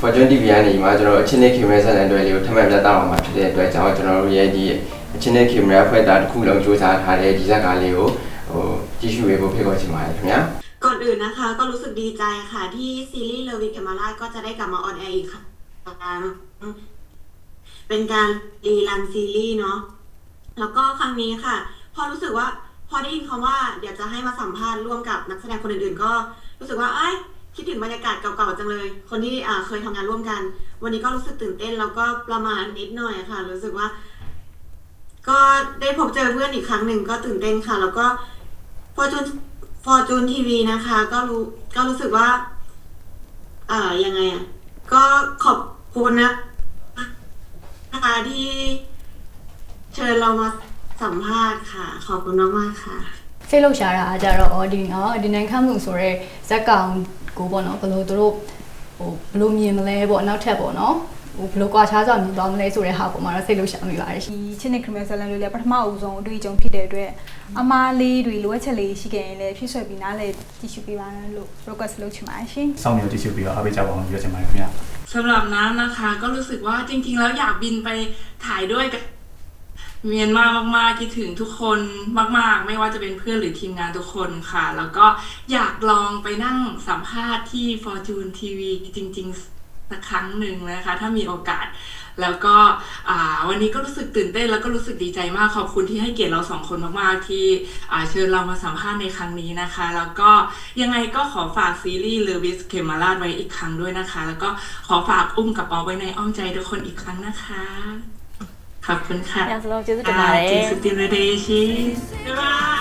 Fortune TV ကနေဒီမှာကျွန်တော်အချင်းနဲ့ခင်မဲဆက်တဲ့အတွက်လေးကိုထပ်မံပြသအောင်မှာဖြစ်တဲ့အတွက်ကြောင့်ကျွန်တော်တို့ရဲ့ဒီအချင်းနဲ့ခင်မဲဖွဲ့တာတစ်ခုလုံးစူးစမ်းထားတဲ့ဒီဇက်ကားလေးကိုဟိုကြည့်ရှုရဖို့ဖိတ်ခေါ်ချင်ပါတယ်ခင်ဗျာ ก่อนอื่นนะคะ ก็รู้สึกดีใจค่ะ ที่ซีรีส์เลวิกเอมาราก็จะได้กลับมาออนแอร์อีกครั้งเป็นการรีรันซีรีส์เนาะแล้วก็ครั้งนี้ค่ะ พอรู้สึกว่า พอได้ยินคำว่าเดี๋ยวจะให้มาสัมภาษณ์ร่วมกับนักแสดงคนอื่นๆ ก็รู้สึกว่าเอ้ย คิดถึงบรรยากาศเก่าๆจังเลย คนที่อ่าเคยทำงานร่วมกัน วันนี้ก็รู้สึกตื่นเต้นแล้วก็ประมาณนิดหน่อยค่ะ รู้สึกว่า ก็ได้พบเจอเพื่อนอีกครั้งหนึ่งก็ตื่นเต้นค่ะ แล้วก็พอจูน ฟอร์จูนทีวีนะคะ ก็รู้ก็รู้สึกว่า อ่ายังไงอ่ะ ก็ขอบคุณนะนะคะที่เชิญเรามาสัมภาษณ์ค่ะ ขอบคุณมากๆค่ะ စိတ်လှုပ်ရှားတာကြတော့ဒီနော်ဒီနိုင်ခမ်းမှုဆိုရဲဇက်ကောင် ကိုပေါ့နော်ဘယ်လိုသူတို့ဟိုဘယ်လိုမြင်မလဲပေါ့နောက်ထပ်ပေါ့နော်ဟိုဘယ်လိုကွာခြားစွာမြင်သွားမလဲဆိုတဲ့ဟာပုံမှာတော့စိတ်လှုပ်ရှားမိပါတယ်ရှင် ဒီချင်းနဲ့ခရမဇလန်လေးလည်းပထမအဦးဆုံးအတွေ့အကြုံဖြစ်တဲ့အတွက်အမားလေးတွေလိုအပ်ချက်လေးရှိခဲ့ရင်လည်းဖြစ်ဆွဲပြီးနားလည်းကြည့်ရှုပေးပါလို့ request လုပ်ချင်ပါတယ်ရှင် စောင့်မျှော်ကြည့်ရှုပြီးတော့အားပေးကြပါအောင်ပြောချင်ပါတယ်ခင်ဗျာ สำหรับน้ำนะคะ ก็รู้สึกว่าจริงๆ แล้วอยากบินไปถ่ายด้วยกับ เมียนมามากๆคิดถึงทุกคนมาก ๆ ไม่ว่าจะเป็นเพื่อนหรือทีมงานทุกคนค่ะ แล้วก็อยากลองไปนั่งสัมภาษณ์ที่ Fortune TV จริง ๆ สักครั้งหนึ่งนะคะ ถ้ามีโอกาส แล้วก็วันนี้ก็รู้สึกตื่นเต้นแล้วก็รู้สึกดีใจมากขอบคุณที่ให้เกียรติเราสองคนมาก ๆ ที่เชิญเรามาสัมภาษณ์ในครั้งนี้นะคะ แล้วก็ยังไงก็ขอฝากซีรีส์เลวิสเคมาราดไว้อีกครั้งด้วยนะคะ แล้วก็ขอฝากอุ้มกับปอไว้ในอ้อมใจทุกคนอีกครั้งนะคะ ขอบคุณค่ะจะรู้จักไหม 아, 딩스 띠르레이 시. 으 아!